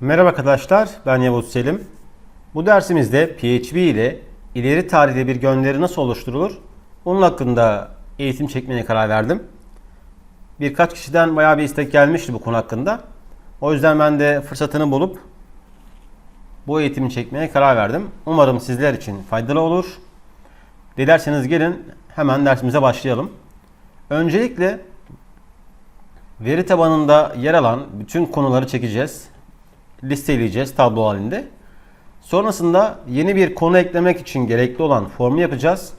Merhaba arkadaşlar, ben Yavuz Selim. Bu dersimizde PHP ile ileri tarihli bir gönderi nasıl oluşturulur? Onun hakkında eğitim çekmeye karar verdim. Birkaç kişiden bayağı bir istek gelmişti bu konu hakkında. O yüzden ben de fırsatını bulup bu eğitimi çekmeye karar verdim. Umarım sizler için faydalı olur. Dilerseniz gelin hemen dersimize başlayalım. Öncelikle veri tabanında yer alan bütün konuları çekeceğiz listeleyeceğiz tablo halinde. Sonrasında yeni bir konu eklemek için gerekli olan formu yapacağız.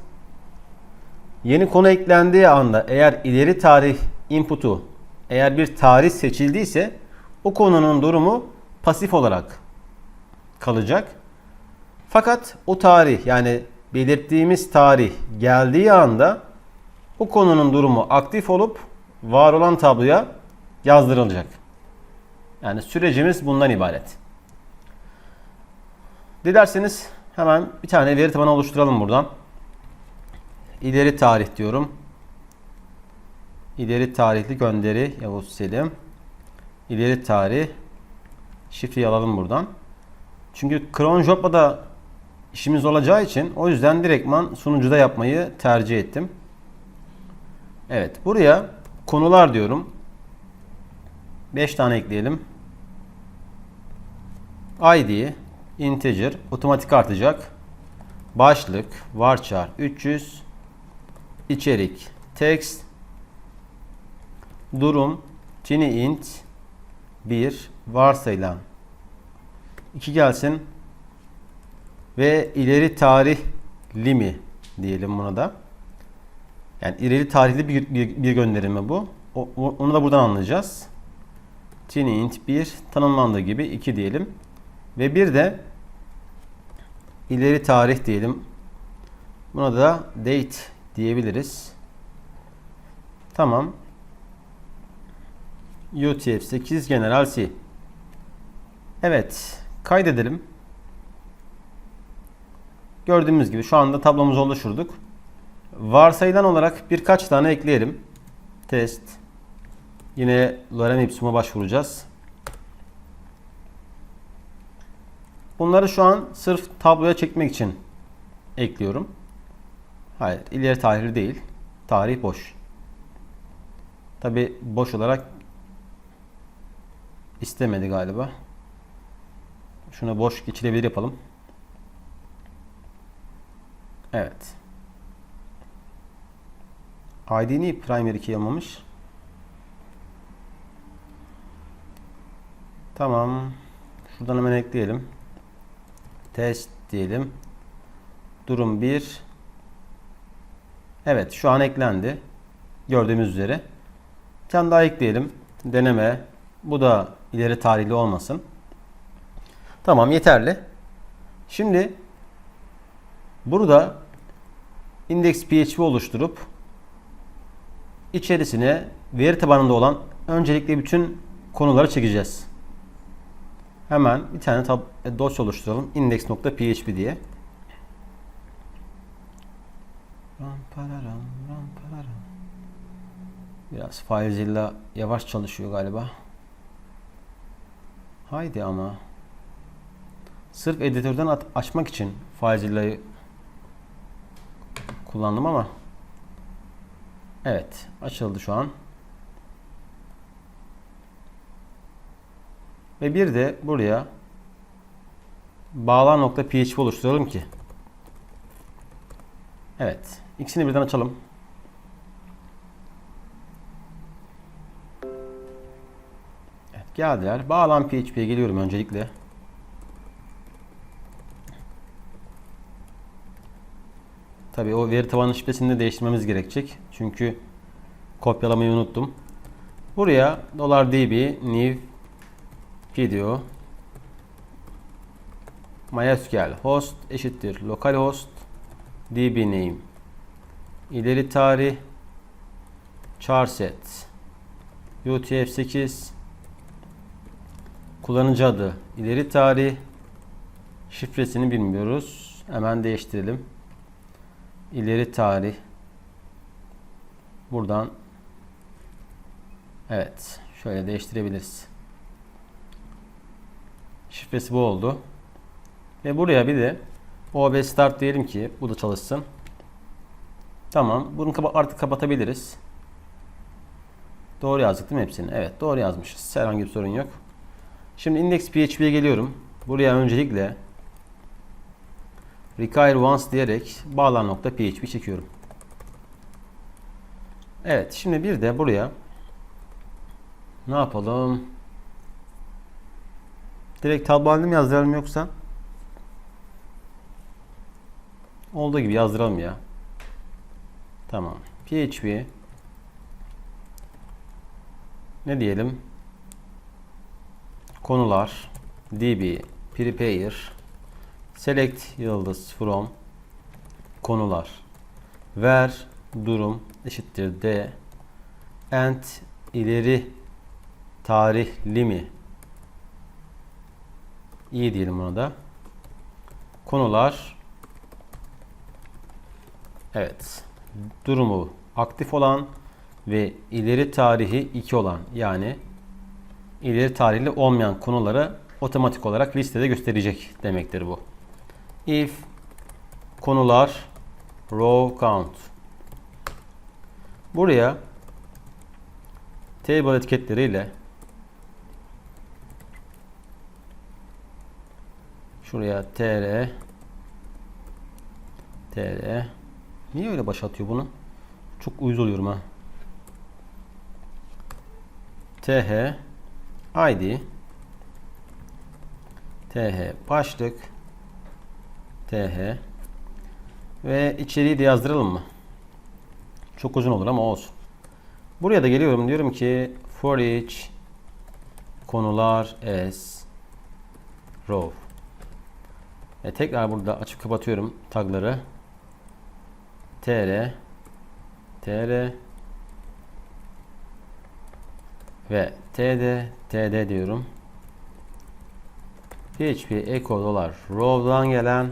Yeni konu eklendiği anda eğer ileri tarih input'u eğer bir tarih seçildiyse o konunun durumu pasif olarak kalacak. Fakat o tarih yani belirttiğimiz tarih geldiği anda o konunun durumu aktif olup var olan tabloya yazdırılacak. Yani sürecimiz bundan ibaret. Dilerseniz hemen bir tane veri tabanı oluşturalım buradan. İleri tarih diyorum. İleri tarihli gönderi Yavuz Selim. İleri tarih. Şifreyi alalım buradan. Çünkü cronjob da işimiz olacağı için o yüzden direktman sunucuda yapmayı tercih ettim. Evet buraya konular diyorum. 5 tane ekleyelim. ID, integer, otomatik artacak. Başlık, varchar 300, içerik, text, durum, tiny int 1, varsayılan 2 gelsin ve ileri tarih limi diyelim buna da. Yani ileri tarihli bir, bir, bir gönderimi bu. O, onu da buradan anlayacağız. Tiny int 1 tanımlandığı gibi 2 diyelim. Ve bir de ileri tarih diyelim. Buna da date diyebiliriz. Tamam. UTF-8 General C. Evet. Kaydedelim. Gördüğümüz gibi şu anda tablomuzu oluşturduk. Varsayılan olarak birkaç tane ekleyelim. Test. Yine lorem ipsum'a başvuracağız. Bunları şu an sırf tabloya çekmek için ekliyorum. Hayır, ileri tarihli değil. Tarih boş. Tabi boş olarak istemedi galiba. Şunu boş geçilebilir yapalım. Evet. ID'ni primary key almamış. Tamam. Şuradan hemen ekleyelim. Test diyelim. Durum 1. Evet şu an eklendi. Gördüğümüz üzere. Bir tane daha ekleyelim. Deneme. Bu da ileri tarihli olmasın. Tamam yeterli. Şimdi burada index php oluşturup içerisine veri tabanında olan öncelikle bütün konuları çekeceğiz. Hemen bir tane tab e, dosya oluşturalım. index.php diye. Biraz FileZilla yavaş çalışıyor galiba. Haydi ama. Sırf editörden açmak için FileZilla'yı kullandım ama Evet, açıldı şu an. Ve bir de buraya bağlan.php oluşturalım ki. Evet. ikisini birden açalım. Evet, geldiler. Bağlan PHP'ye geliyorum öncelikle. Tabii o veri tabanı şifresini de değiştirmemiz gerekecek. Çünkü kopyalamayı unuttum. Buraya $db new video MySQL host eşittir. Localhost db name. İleri tarih. Charset UTF-8 kullanıcı adı. İleri tarih. Şifresini bilmiyoruz. Hemen değiştirelim. İleri tarih. Buradan. Evet. Şöyle değiştirebiliriz. Şifresi bu oldu. Ve buraya bir de OB start diyelim ki bu da çalışsın. Tamam. Bunu artık kapatabiliriz. Doğru yazdık değil mi hepsini? Evet doğru yazmışız. Herhangi bir sorun yok. Şimdi index PHP'ye geliyorum. Buraya öncelikle require once diyerek bağlan nokta PHP çekiyorum. Evet şimdi bir de buraya ne yapalım? Direkt tablo halinde mi yazdıralım yoksa? Olduğu gibi yazdıralım ya. Tamam. PHP ne diyelim? Konular. Db prepare. Select yıldız from. Konular. Ver. Durum eşittir d. And ileri. Tarihli mi iyi diyelim buna da. Konular. Evet. Durumu aktif olan ve ileri tarihi 2 olan yani ileri tarihli olmayan konuları otomatik olarak listede gösterecek demektir bu. If konular row count. Buraya table etiketleriyle şuraya tr tr niye öyle baş atıyor bunu? Çok uyuz oluyorum ha. th id th başlık th ve içeriği de yazdıralım mı? Çok uzun olur ama olsun. Buraya da geliyorum diyorum ki for each konular as row. Ve tekrar burada açıp kapatıyorum tagları. tr tr ve td td diyorum. PHP echo dolar row'dan gelen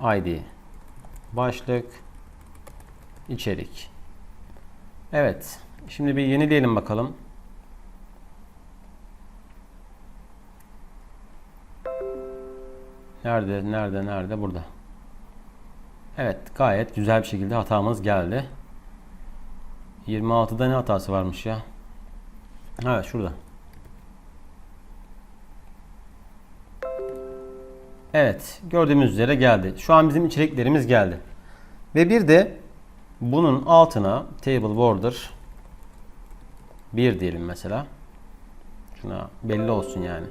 id başlık içerik. Evet. Şimdi bir yenileyelim bakalım. Nerede, nerede, nerede? Burada. Evet, gayet güzel bir şekilde hatamız geldi. 26'da ne hatası varmış ya? Evet, şurada. Evet, gördüğümüz üzere geldi. Şu an bizim içeriklerimiz geldi. Ve bir de bunun altına table border 1 diyelim mesela. Şuna belli olsun yani.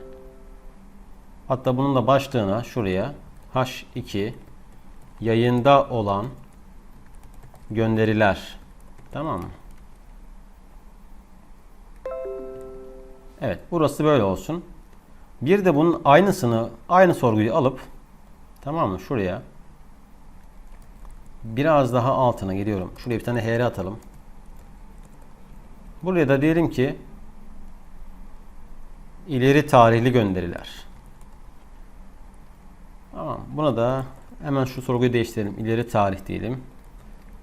Hatta bunun da başlığına şuraya H2 yayında olan gönderiler. Tamam mı? Evet, burası böyle olsun. Bir de bunun aynısını, aynı sorguyu alıp tamam mı? Şuraya biraz daha altına geliyorum. Şuraya bir tane HR atalım. Buraya da diyelim ki ileri tarihli gönderiler. Tamam. Buna da hemen şu sorguyu değiştirelim. İleri tarih diyelim.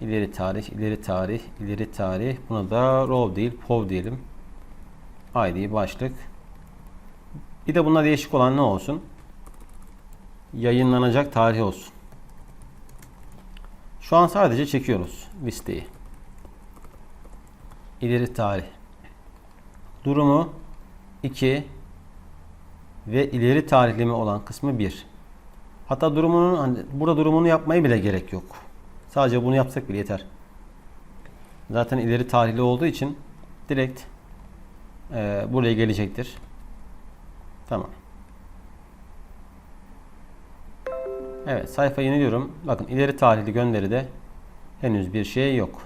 İleri tarih, ileri tarih, ileri tarih. Buna da row değil, pov diyelim. ID başlık. Bir de buna değişik olan ne olsun? Yayınlanacak tarih olsun. Şu an sadece çekiyoruz listeyi. İleri tarih. Durumu 2 ve ileri tarihleme olan kısmı 1. Hatta durumunun hani burada durumunu yapmaya bile gerek yok. Sadece bunu yapsak bile yeter. Zaten ileri tarihli olduğu için direkt e, buraya gelecektir. Tamam. Evet sayfa yeniliyorum. Bakın ileri tarihli gönderide henüz bir şey yok.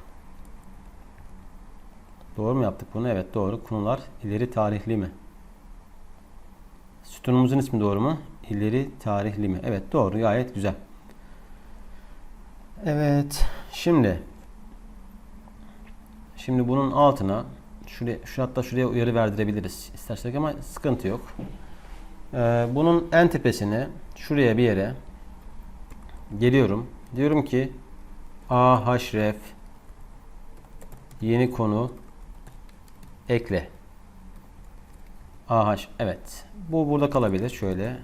Doğru mu yaptık bunu? Evet doğru. Konular ileri tarihli mi? Sütunumuzun ismi doğru mu? İleri tarihli mi? Evet doğru. Gayet güzel. Evet. Şimdi Şimdi bunun altına şuraya, şu hatta şuraya uyarı verdirebiliriz istersek ama sıkıntı yok. Ee, bunun en tepesine şuraya bir yere geliyorum. Diyorum ki ahref yeni konu ekle. AH evet. Bu burada kalabilir şöyle.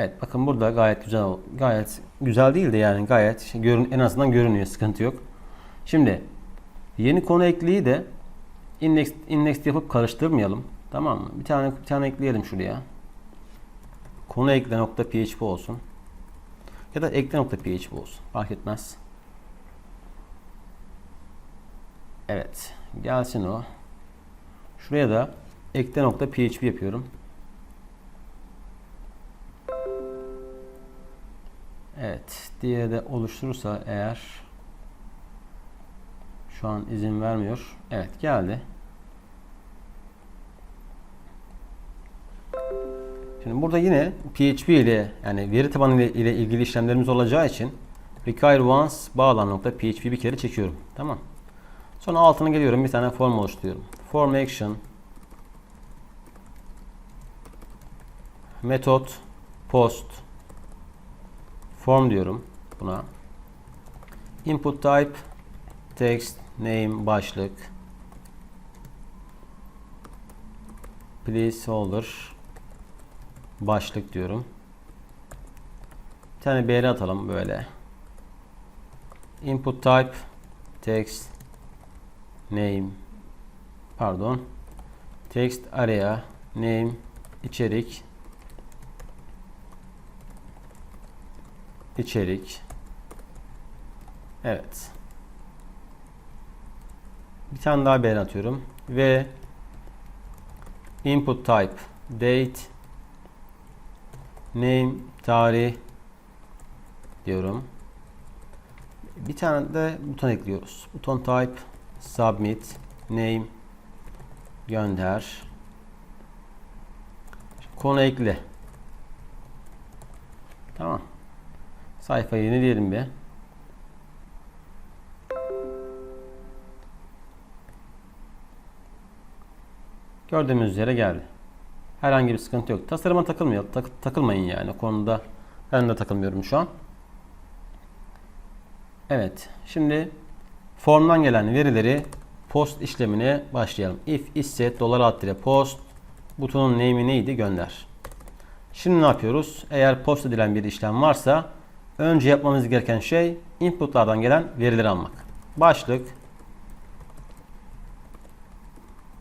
Evet bakın burada gayet güzel gayet güzel değil de yani gayet görün, en azından görünüyor sıkıntı yok. Şimdi yeni konu ekliği de index index yapıp karıştırmayalım. Tamam mı? Bir tane bir tane ekleyelim şuraya. Konu ekle nokta php olsun. Ya da ekle nokta php olsun. Fark etmez. Evet. Gelsin o. Şuraya da ekle nokta php yapıyorum. Evet. Diğeri de oluşturursa eğer şu an izin vermiyor. Evet geldi. Şimdi burada yine PHP ile yani veri tabanı ile, ile ilgili işlemlerimiz olacağı için require once bağlan PHP bir kere çekiyorum. Tamam. Sonra altına geliyorum bir tane form oluşturuyorum. Form action metot post form diyorum buna. Input type text name başlık placeholder başlık diyorum. Bir tane BR atalım böyle. Input type text name pardon text area name içerik içerik evet bir tane daha BR atıyorum ve input type date name tarih diyorum. Bir tane de buton ekliyoruz. Buton type submit name gönder. Konu ekle. Tamam. Sayfayı yenileyelim bir. Gördüğümüz üzere geldi. Herhangi bir sıkıntı yok. Tasarıma takılmıyor. Tak- takılmayın yani. Konuda ben de takılmıyorum şu an. Evet. Şimdi formdan gelen verileri post işlemine başlayalım. If isset dolar alt dire post butonun name'i neydi gönder. Şimdi ne yapıyoruz? Eğer post edilen bir işlem varsa önce yapmamız gereken şey inputlardan gelen verileri almak. Başlık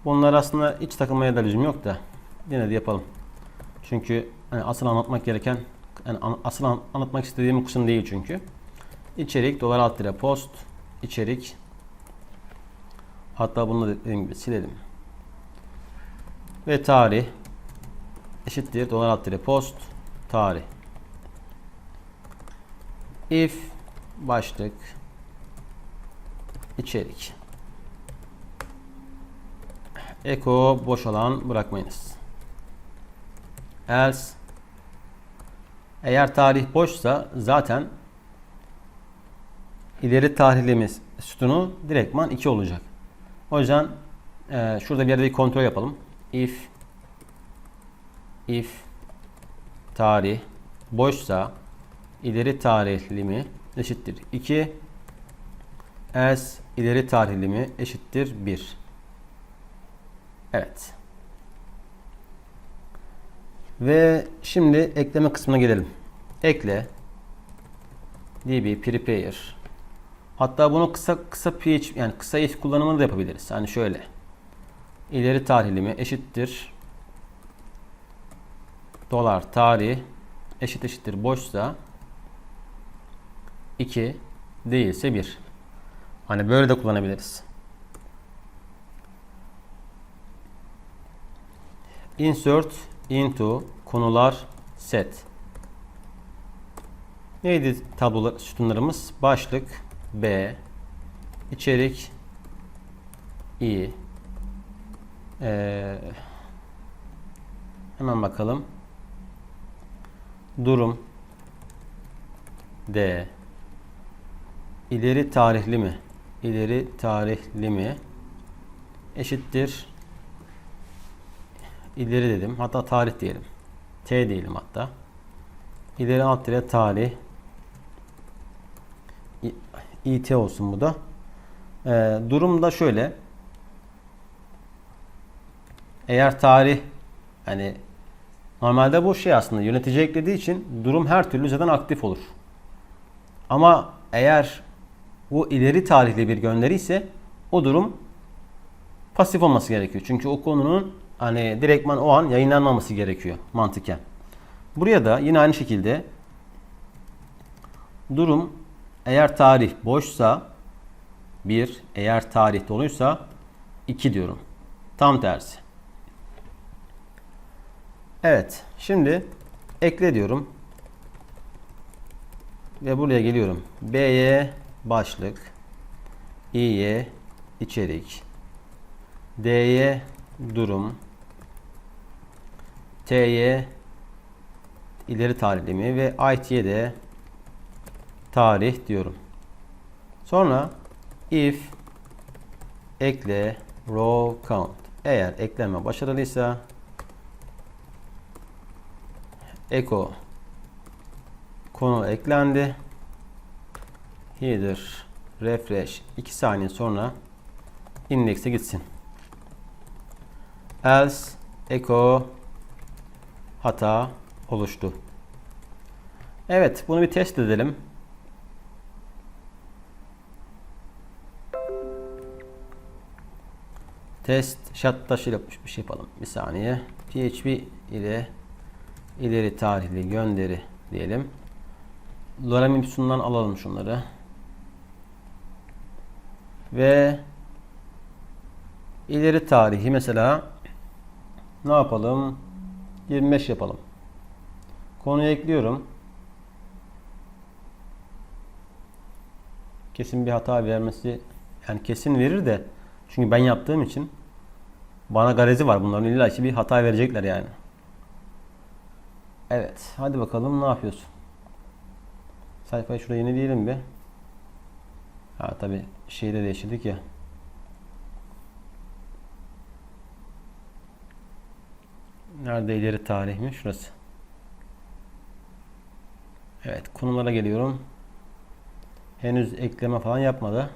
Bunlar aslında hiç takılmaya da lüzum yok da yine de yapalım. Çünkü hani asıl anlatmak gereken yani an- asıl an- anlatmak istediğim kısım değil çünkü. İçerik dolar alt lira post içerik hatta bunu da dediğim gibi silelim. Ve tarih eşittir dolar alt lira post tarih. If başlık içerik Eko boş alan bırakmayınız. Else eğer tarih boşsa zaten ileri tarihlimiz sütunu direktman 2 olacak. O yüzden e, şurada bir yerde bir kontrol yapalım. If if tarih boşsa ileri tarihlimi eşittir 2 else ileri tarihlimi eşittir 1. Evet. Ve şimdi ekleme kısmına gelelim. Ekle db prepare hatta bunu kısa kısa php yani kısa if kullanımını da yapabiliriz. Yani şöyle ileri tarihlimi eşittir dolar tarih eşit eşittir boşsa 2 değilse 1. Hani böyle de kullanabiliriz. Insert into konular set. Neydi tablolar sütunlarımız? Başlık B, içerik I. Ee, hemen bakalım. Durum D. İleri tarihli mi? İleri tarihli mi? Eşittir ileri dedim. Hatta tarih diyelim. T diyelim hatta. İleri alt dire tarih. IT olsun bu da. Ee, durum da şöyle. Eğer tarih hani normalde bu şey aslında yönetici eklediği için durum her türlü zaten aktif olur. Ama eğer bu ileri tarihli bir gönderi ise o durum pasif olması gerekiyor. Çünkü o konunun hani direktman o an yayınlanmaması gerekiyor mantıken. Buraya da yine aynı şekilde durum eğer tarih boşsa 1, eğer tarih doluysa 2 diyorum. Tam tersi. Evet, şimdi ekle diyorum. Ve buraya geliyorum. B'ye başlık, İ'ye içerik, D'ye durum, T'ye ileri tarihlemi ve IT'ye de tarih diyorum. Sonra if ekle row count. Eğer ekleme başarılıysa echo konu eklendi. Header refresh 2 saniye sonra indekse gitsin. Else echo hata oluştu. Evet, bunu bir test edelim. Test shut dash ile bir şey yapalım. Bir saniye. PHP ile ileri tarihli gönderi diyelim. Lorem ipsum'dan alalım şunları. Ve ileri tarihi mesela ne yapalım? 25 yapalım. Konuyu ekliyorum. Kesin bir hata vermesi yani kesin verir de çünkü ben yaptığım için bana garezi var bunların illa ki bir hata verecekler yani. Evet. Hadi bakalım ne yapıyorsun? Sayfayı şuraya yeni diyelim bir. Ha tabi şeyi de değiştirdik ya. Nerede ileri tarih mi? Şurası. Evet konulara geliyorum. Henüz ekleme falan yapmadı.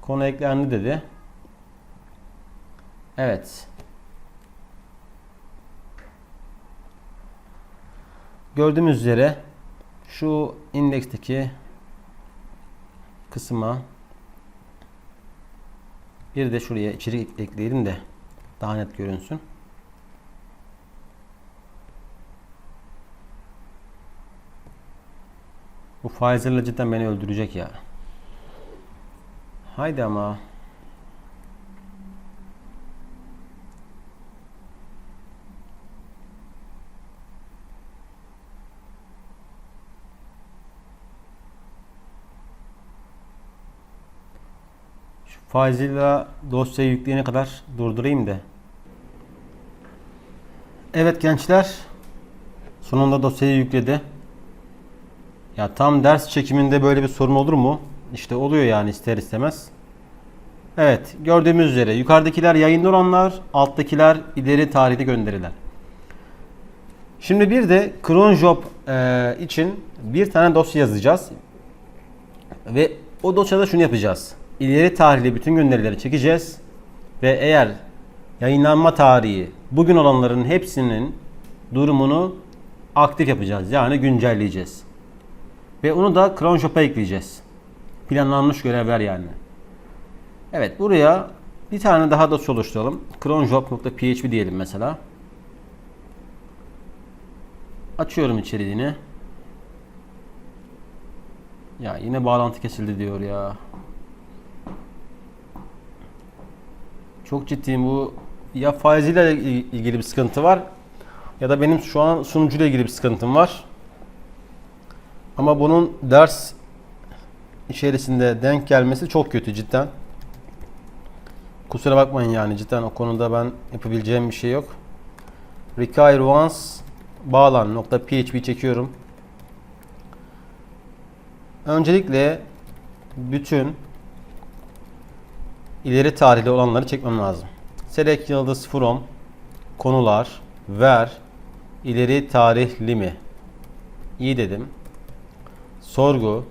Konu eklendi dedi. Evet. Gördüğümüz üzere şu indeksteki kısma bir de şuraya içerik ekleyelim de daha net görünsün. Bu faizlerle cidden beni öldürecek ya. Haydi ama. Şu faiziyle dosyayı yükleyene kadar durdurayım da. Evet gençler. Sonunda dosyayı yükledi. Ya tam ders çekiminde böyle bir sorun olur mu? İşte oluyor yani ister istemez. Evet gördüğümüz üzere yukarıdakiler yayında olanlar, alttakiler ileri tarihte gönderiler. Şimdi bir de cronjob e, için bir tane dosya yazacağız. Ve o dosyada şunu yapacağız. İleri tarihli bütün gönderileri çekeceğiz. Ve eğer yayınlanma tarihi bugün olanların hepsinin durumunu aktif yapacağız. Yani güncelleyeceğiz. Ve onu da cronjob'a ekleyeceğiz. Planlanmış görevler yani. Evet buraya bir tane daha dosya oluşturalım. cronjob.php diyelim mesela. Açıyorum içeriğini. Ya yine bağlantı kesildi diyor ya. Çok ciddiyim bu ya faiziyle ilgili bir sıkıntı var ya da benim şu an sunucuyla ilgili bir sıkıntım var. Ama bunun ders içerisinde denk gelmesi çok kötü cidden. Kusura bakmayın yani cidden o konuda ben yapabileceğim bir şey yok. Require once bağlan nokta php çekiyorum. Öncelikle bütün ileri tarihli olanları çekmem lazım. Select yıldız from konular ver ileri tarihli mi? İyi dedim. Sorgu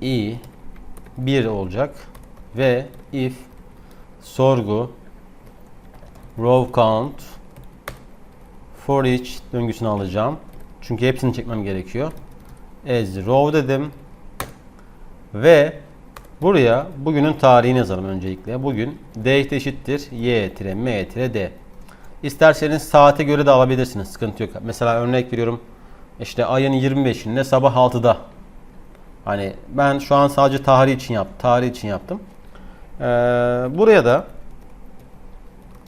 i 1 olacak ve if sorgu row count for each döngüsünü alacağım. Çünkü hepsini çekmem gerekiyor. As row dedim. Ve buraya bugünün tarihini yazalım öncelikle. Bugün date eşittir y tire m tire d. İsterseniz saate göre de alabilirsiniz. Sıkıntı yok. Mesela örnek veriyorum. İşte ayın 25'inde sabah 6'da. Hani ben şu an sadece tarih için yaptım. Tarih için yaptım. Ee, buraya da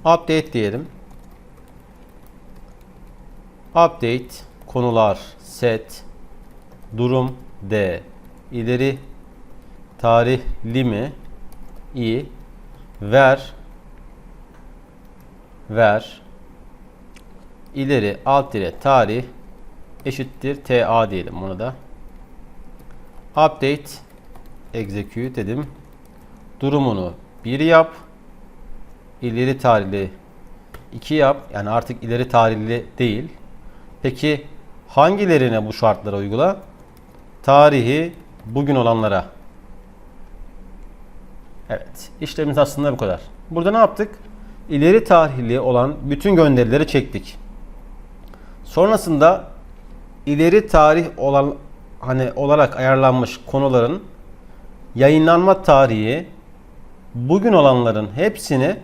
update diyelim. Update konular set durum D ileri tarihli mi i ver ver ileri alt dire tarih eşittir TA diyelim bunu da. Update execute dedim. Durumunu 1 yap. İleri tarihli 2 yap. Yani artık ileri tarihli değil. Peki hangilerine bu şartları uygula? Tarihi bugün olanlara. Evet. işlemimiz aslında bu kadar. Burada ne yaptık? İleri tarihli olan bütün gönderileri çektik. Sonrasında ileri tarih olan hani olarak ayarlanmış konuların yayınlanma tarihi bugün olanların hepsini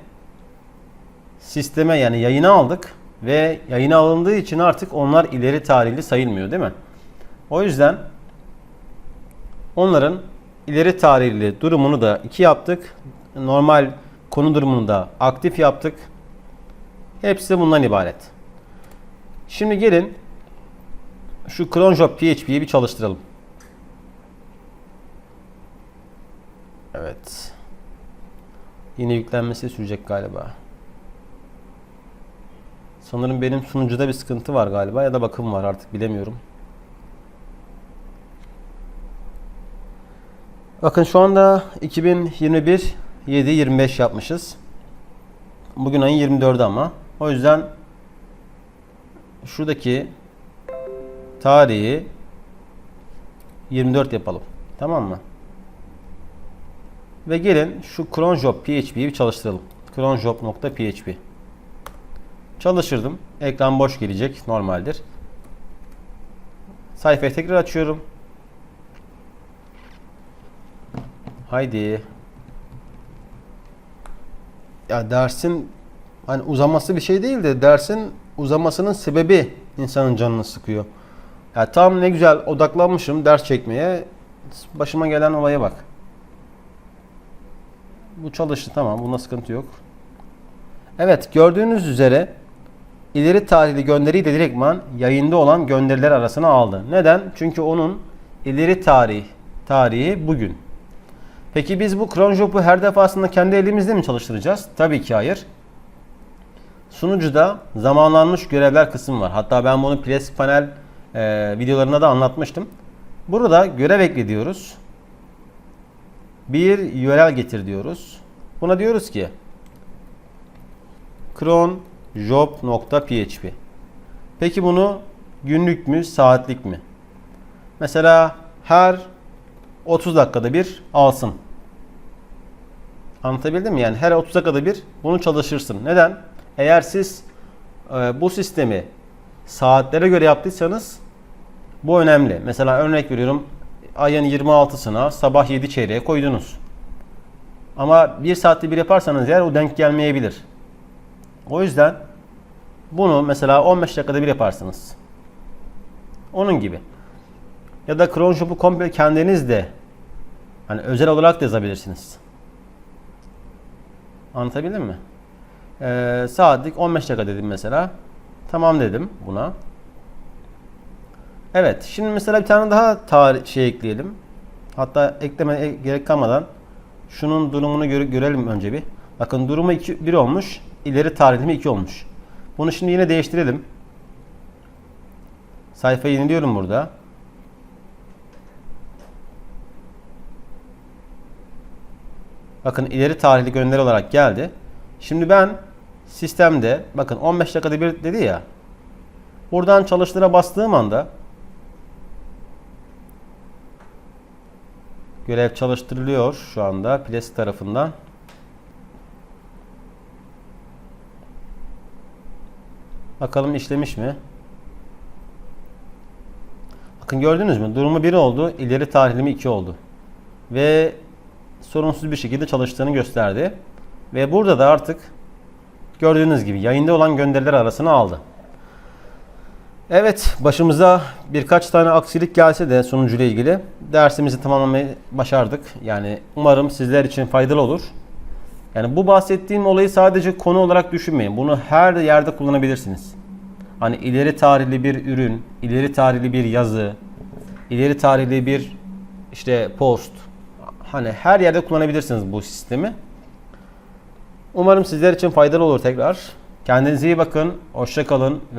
sisteme yani yayına aldık ve yayına alındığı için artık onlar ileri tarihli sayılmıyor değil mi? O yüzden onların ileri tarihli durumunu da 2 yaptık. Normal konu durumunu da aktif yaptık. Hepsi bundan ibaret. Şimdi gelin şu cronjob PHP'yi bir çalıştıralım. Evet. Yine yüklenmesi sürecek galiba. Sanırım benim sunucuda bir sıkıntı var galiba ya da bakım var artık bilemiyorum. Bakın şu anda 2021 7 25 yapmışız. Bugün ayın 24'ü ama. O yüzden şuradaki tarihi 24 yapalım. Tamam mı? Ve gelin şu cronjob php'yi çalıştıralım. cronjob.php Çalıştırdım. Ekran boş gelecek. Normaldir. Sayfayı tekrar açıyorum. Haydi. Ya dersin hani uzaması bir şey değil de dersin uzamasının sebebi insanın canını sıkıyor. Ya tam ne güzel odaklanmışım ders çekmeye. Başıma gelen olaya bak. Bu çalıştı tamam. Bunda sıkıntı yok. Evet gördüğünüz üzere ileri tarihli gönderiyi de direktman yayında olan gönderiler arasına aldı. Neden? Çünkü onun ileri tarih tarihi bugün. Peki biz bu cronjob'u her defasında kendi elimizde mi çalıştıracağız? Tabii ki hayır. Sunucuda zamanlanmış görevler kısmı var. Hatta ben bunu Press Panel e, videolarında da anlatmıştım. Burada görev ekle diyoruz. Bir URL getir diyoruz. Buna diyoruz ki cron job.php Peki bunu günlük mü, saatlik mi? Mesela her 30 dakikada bir alsın. Anlatabildim mi? Yani her 30 dakikada bir bunu çalışırsın. Neden? Eğer siz e, bu sistemi saatlere göre yaptıysanız bu önemli. Mesela örnek veriyorum ayın 26'sına sabah 7 çeyreğe koydunuz. Ama 1 saatte bir yaparsanız eğer o denk gelmeyebilir. O yüzden bunu mesela 15 dakikada bir yaparsınız. Onun gibi. Ya da cronjobu komple kendiniz de hani özel olarak da yazabilirsiniz. Anlatabildim mi? Ee, saatlik 15 dakika dedim mesela. Tamam dedim buna. Evet. Şimdi mesela bir tane daha tarih şey ekleyelim. Hatta ekleme gerek kalmadan şunun durumunu göre, görelim önce bir. Bakın durumu 2 1 olmuş. İleri tarihimi 2 olmuş. Bunu şimdi yine değiştirelim. Sayfayı yeniliyorum burada. Bakın ileri tarihli gönderi olarak geldi. Şimdi ben sistemde bakın 15 dakikada bir dedi ya. Buradan çalıştıra bastığım anda görev çalıştırılıyor şu anda Ples tarafından. Bakalım işlemiş mi? Bakın gördünüz mü? Durumu 1 oldu. ileri tahlilimi 2 oldu. Ve sorunsuz bir şekilde çalıştığını gösterdi. Ve burada da artık gördüğünüz gibi yayında olan gönderiler arasına aldı. Evet, başımıza birkaç tane aksilik gelse de sonucuyla ilgili dersimizi tamamlamayı başardık. Yani umarım sizler için faydalı olur. Yani bu bahsettiğim olayı sadece konu olarak düşünmeyin. Bunu her yerde kullanabilirsiniz. Hani ileri tarihli bir ürün, ileri tarihli bir yazı, ileri tarihli bir işte post. Hani her yerde kullanabilirsiniz bu sistemi. Umarım sizler için faydalı olur tekrar. Kendinize iyi bakın. Hoşça kalın ve